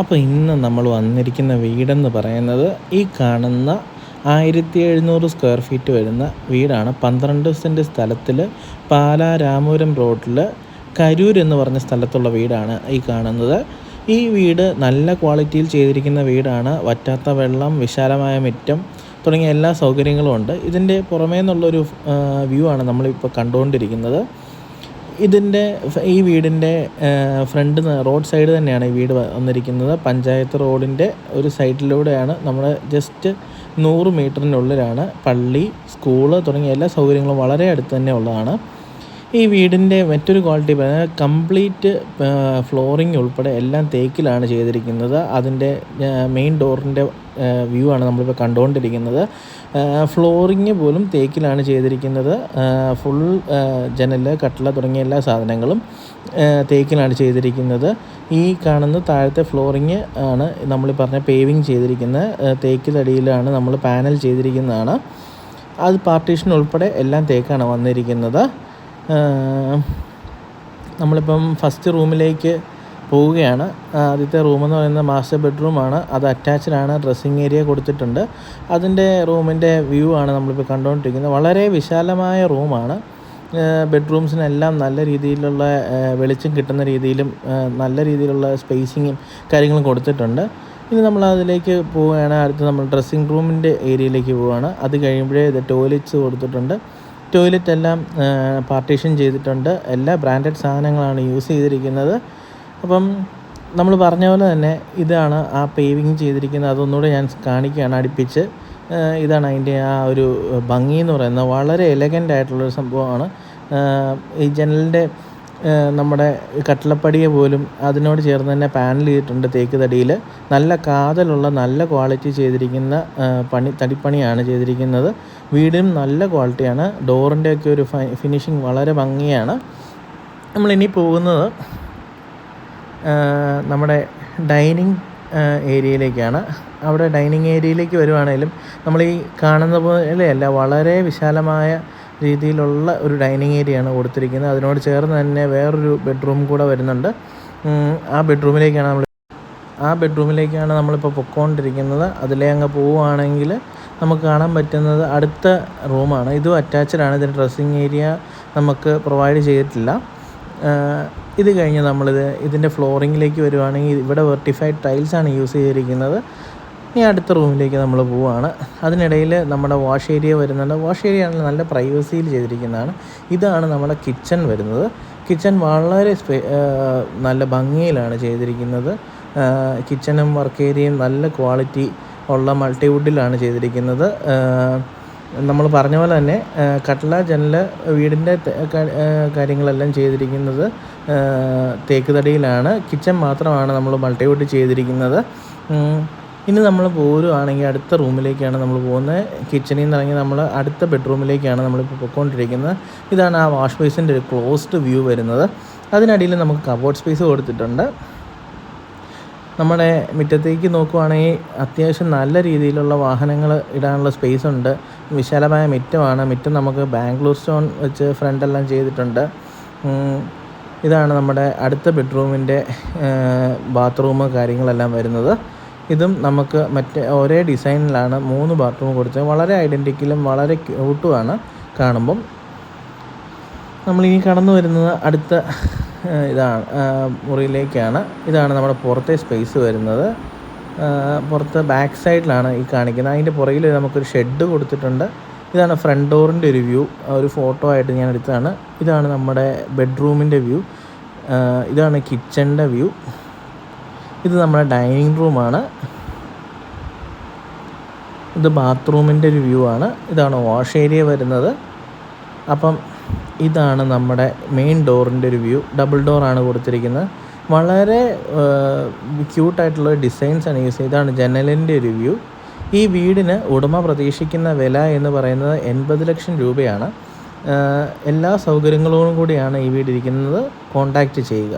അപ്പോൾ ഇന്ന് നമ്മൾ വന്നിരിക്കുന്ന വീടെന്ന് പറയുന്നത് ഈ കാണുന്ന ആയിരത്തി എഴുന്നൂറ് സ്ക്വയർ ഫീറ്റ് വരുന്ന വീടാണ്. പന്ത്രണ്ട് സെന്റ് സ്ഥലത്തിൽ പാലാ രാമപുരം റോഡിൽ കരൂർ എന്ന് പറഞ്ഞ സ്ഥലത്തുള്ള വീടാണ് ഈ കാണുന്നത്. ഈ വീട് നല്ല ക്വാളിറ്റിയിൽ ചെയ്തിരിക്കുന്ന വീടാണ്. വറ്റാത്ത വെള്ളം വിശാലമായ മുറ്റം തുടങ്ങിയ എല്ലാ സൗകര്യങ്ങളും ഉണ്ട്. ഇതിന്റെ പുറമേ നിന്നുള്ളൊരു വ്യൂ ആണ് നമ്മളിപ്പോൾ കണ്ടുകൊണ്ടിരിക്കുന്നത്. ഇതിന്റെ ഈ വീടിന്റെ ഫ്രണ്ട് റോഡ് സൈഡ് തന്നെയാണ് ഈ വീട് വന്നിരിക്കുന്നത്. പഞ്ചായത്ത് റോഡിന്റെ ഒരു സൈഡിലൂടെയാണ് നമ്മൾ ജസ്റ്റ് നൂറ് മീറ്ററിനുള്ളിലാണ് പള്ളി സ്കൂൾ തുടങ്ങിയ എല്ലാ സൗകര്യങ്ങളും വളരെ അടുത്ത് തന്നെ ഉള്ളതാണ്. ഈ വീടിന്റെ മറ്റൊരു ക്വാളിറ്റി പറയുന്നത് കംപ്ലീറ്റ് ഫ്ലോറിങ് ഉൾപ്പെടെ എല്ലാം തേക്കിലാണ് ചെയ്തിരിക്കുന്നത്. അതിന്റെ മെയിൻ ഡോറിന്റെ വ്യൂ ആണ് നമ്മളിപ്പോൾ കണ്ടുകൊണ്ടിരിക്കുന്നത്. ഫ്ലോറിങ് പോലും തേക്കിലാണ് ചെയ്തിരിക്കുന്നത്. ഫുൾ ജനൽ കട്ടില തുടങ്ങിയ എല്ലാ സാധനങ്ങളും തേക്കിലാണ് ചെയ്തിരിക്കുന്നത്. ഈ കാണുന്ന താഴത്തെ ഫ്ലോറിങ് ആണ് നമ്മൾ പറഞ്ഞ പേവിങ് ചെയ്തിരിക്കുന്നത്. തേക്കിലടിയിലാണ് നമ്മൾ പാനൽ ചെയ്തിരിക്കുന്നതാണ്. അത് പാർട്ടീഷൻ ഉൾപ്പെടെ എല്ലാം തേക്കാണ് വന്നിരിക്കുന്നത്. നമ്മളിപ്പം ഫസ്റ്റ് റൂമിലേക്ക് പോവുകയാണ്. ആദ്യത്തെ റൂമെന്ന് പറയുന്നത് മാസ്റ്റർ ബെഡ്റൂമാണ് അത് അറ്റാച്ച്ഡ് ആണ്. ഡ്രസ്സിങ് ഏരിയ കൊടുത്തിട്ടുണ്ട്. അതിന്റെ റൂമിന്റെ വ്യൂ ആണ് നമ്മളിപ്പോൾ കണ്ടുകൊണ്ടിരിക്കുന്നത്. വളരെ വിശാലമായ റൂമാണ് ബെഡ്റൂംസിനെല്ലാം നല്ല രീതിയിലുള്ള വെളിച്ചം കിട്ടുന്ന രീതിയിലും നല്ല രീതിയിലുള്ള സ്പേസിങ്ങും കാര്യങ്ങളും കൊടുത്തിട്ടുണ്ട്. ഇനി നമ്മൾ അതിലേക്ക് പോവുകയാണ്. അടുത്ത് നമ്മൾ ഡ്രസ്സിങ് റൂമിന്റെ ഏരിയയിലേക്ക് പോവുകയാണ്. അത് കഴിയുമ്പോഴേ ഇത് ടോയ്ലറ്റ്സ് കൊടുത്തിട്ടുണ്ട്. ടോയ്ലറ്റ് എല്ലാം പാർട്ടീഷൻ ചെയ്തിട്ടുണ്ട്. എല്ലാ ബ്രാൻഡഡ് സാധനങ്ങളാണ് യൂസ് ചെയ്തിരിക്കുന്നത്. അപ്പം നമ്മൾ പറഞ്ഞ പോലെ തന്നെ ഇതാണ് ആ പേവിങ് ചെയ്തിരിക്കുന്നത്. അതൊന്നുകൂടെ ഞാൻ കാണിക്കുകയാണ് അടുപ്പിച്ച്. ഇതാണ് അതിന്റെ ആ ഒരു ഭംഗി എന്ന് പറയുന്നത്. വളരെ എലഗന്റ് ആയിട്ടുള്ളൊരു സംഭവമാണ്. ഈ ജനലിന്റെ നമ്മുടെ കട്ടിളപ്പടിയെ പോലും അതിനോട് ചേർന്ന് തന്നെ പാനൽ ചെയ്തിട്ടുണ്ട് തേക്ക് തടിയിൽ നല്ല കാതലുള്ള നല്ല ക്വാളിറ്റി ചെയ്തിരിക്കുന്ന പണി തടിപ്പണിയാണ് ചെയ്തിരിക്കുന്നത്. വീടും നല്ല ക്വാളിറ്റിയാണ്. ഡോറിന്റെയൊക്കെ ഒരു ഫിനിഷിങ് വളരെ ഭംഗിയാണ്. നമ്മളിനി പോകുന്നത് നമ്മുടെ ഡൈനിങ് ഏരിയയിലേക്കാണ്. അവിടെ ഡൈനിങ് ഏരിയയിലേക്ക് വരുവാണെങ്കിലും നമ്മൾ ഈ കാണുന്ന പോലെയല്ല വളരെ വിശാലമായ രീതിയിലുള്ള ഒരു ഡൈനിങ് ഏരിയയാണ് കൊടുത്തിരിക്കുന്നത്. അതിനോട് ചേർന്ന് തന്നെ വേറൊരു ബെഡ്റൂം കൂടെ വരുന്നുണ്ട്. ആ ബെഡ്റൂമിലേക്കാണ് നമ്മൾ ആ ബെഡ്റൂമിലേക്കാണ് നമ്മളിപ്പോൾ പൊക്കോണ്ടിരിക്കുന്നത്. അതിലേ അങ്ങ് പോവുകയാണെങ്കിൽ നമുക്ക് കാണാൻ പറ്റുന്നത് അടുത്ത റൂമാണ്. ഇതും അറ്റാച്ച്ഡ് ആണ്. ഇതിന്റെ ഡ്രസ്സിങ് ഏരിയ നമുക്ക് പ്രൊവൈഡ് ചെയ്തിട്ടില്ല. ഇത് കഴിഞ്ഞ് നമ്മളിത് ഇതിന്റെ ഫ്ലോറിങ്ങിലേക്ക് വരുവാണെങ്കിൽ ഇവിടെ വെർട്ടിഫൈഡ് ടൈൽസാണ് യൂസ് ചെയ്തിരിക്കുന്നത്. ഇനി അടുത്ത റൂമിലേക്ക് നമ്മൾ പോവുകയാണ് അതിനിടയിൽ നമ്മുടെ വാഷ് ഏരിയ വരുന്നുണ്ട്. വാഷ് ഏരിയ ആണെങ്കിൽ നല്ല പ്രൈവസിയിൽ ചെയ്തിരിക്കുന്നതാണ്. ഇതാണ് നമ്മുടെ കിച്ചൺ വരുന്നത്. കിച്ചൺ വളരെ നല്ല ഭംഗിയിലാണ് ചെയ്തിരിക്കുന്നത്. കിച്ചണും വർക്ക് ഏരിയയും നല്ല ക്വാളിറ്റി ഉള്ള മൾട്ടിവുഡിലാണ് ചെയ്തിരിക്കുന്നത്. നമ്മൾ പറഞ്ഞ പോലെ തന്നെ കട്ട്ല ജനൽ വീടിന്റെ കാര്യങ്ങളെല്ലാം ചെയ്തിരിക്കുന്നത് തേക്ക് തടിയിലാണ്. കിച്ചൺ മാത്രമാണ് നമ്മൾ മൾട്ടിവുഡ് ചെയ്തിരിക്കുന്നത്. ഇനി നമ്മൾ പോരുവാണെങ്കിൽ അടുത്ത റൂമിലേക്കാണ് നമ്മൾ പോകുന്നത്. കിച്ചണിൽ നിന്ന് ഇറങ്ങി നമ്മൾ അടുത്ത ബെഡ്റൂമിലേക്കാണ് നമ്മളിപ്പോൾ പോയിക്കൊണ്ടിരിക്കുന്നത്. ഇതാണ് ആ വാഷ് ബേസിന്റെ ഒരു ക്ലോസ്ഡ് വ്യൂ വരുന്നത്. അതിനടിയിൽ നമുക്ക് കബോർഡ് സ്പേസ് കൊടുത്തിട്ടുണ്ട്. നമ്മുടെ മുറ്റത്തേക്ക് നോക്കുവാണെങ്കിൽ അത്യാവശ്യം നല്ല രീതിയിലുള്ള വാഹനങ്ങൾ ഇടാനുള്ള സ്പേസ് ഉണ്ട്. വിശാലമായ മുറ്റമാണ്. മുറ്റം നമുക്ക് ബാംഗ്ലൂർ സ്റ്റോൺ വെച്ച് ഫ്രണ്ടെല്ലാം ചെയ്തിട്ടുണ്ട്. ഇതാണ് നമ്മുടെ അടുത്ത ബെഡ്റൂമിന്റെ ബാത്റൂം കാര്യങ്ങളെല്ലാം വരുന്നത്. ഇതും നമുക്ക് മറ്റേ ഒരേ ഡിസൈനിലാണ് മൂന്ന് ബാത്റൂം കൊടുത്തത്. വളരെ ഐഡന്റിക്കലും വളരെ ക്യൂട്ടുമാണ് കാണുമ്പം. നമ്മളിനി കടന്നു വരുന്നത് അടുത്ത ഇതാണ് മുറിയിലേക്കാണ്. ഇതാണ് നമ്മുടെ പുറത്തെ സ്പേസ് വരുന്നത്. പുറത്ത് ബാക്ക് സൈഡിലാണ് ഈ കാണിക്കുന്നത്. അതിന്റെ പുറകിൽ നമുക്കൊരു ഷെഡ് കൊടുത്തിട്ടുണ്ട്. ഇതാണ് ഫ്രണ്ട് ഡോറിന്റെ ഒരു വ്യൂ ഒരു ഫോട്ടോ ആയിട്ട് ഞാൻ എടുത്തതാണ്. ഇതാണ് നമ്മുടെ ബെഡ്റൂമിന്റെ വ്യൂ ഇതാണ് കിച്ചണിന്റെ വ്യൂ ഇത് നമ്മുടെ ഡൈനിങ് റൂമാണ്. ഇത് ബാത്റൂമിന്റെ ഒരു വ്യൂ ആണ്. ഇതാണ് വാഷ് ഏരിയ വരുന്നത്. അപ്പം ഇതാണ് നമ്മുടെ മെയിൻ ഡോറിന്റെ ഒരു വ്യൂ. ഡബിൾ ഡോറാണ് കൊടുത്തിരിക്കുന്നത്. വളരെ ക്യൂട്ടായിട്ടുള്ള ഡിസൈൻസാണ് യൂസ് ചെയ്തത് ഇതാണ് ജനലിന്റെ ഒരു വ്യൂ. ഈ വീടിന് ഉടമ പ്രതീക്ഷിക്കുന്ന വില എന്ന് പറയുന്നത് എൺപത് ലക്ഷം രൂപയാണ്. എല്ലാ സൗകര്യങ്ങളോടും കൂടിയാണ് ഈ വീട് ഇരിക്കുന്നത്. കോണ്ടാക്റ്റ് ചെയ്യുക.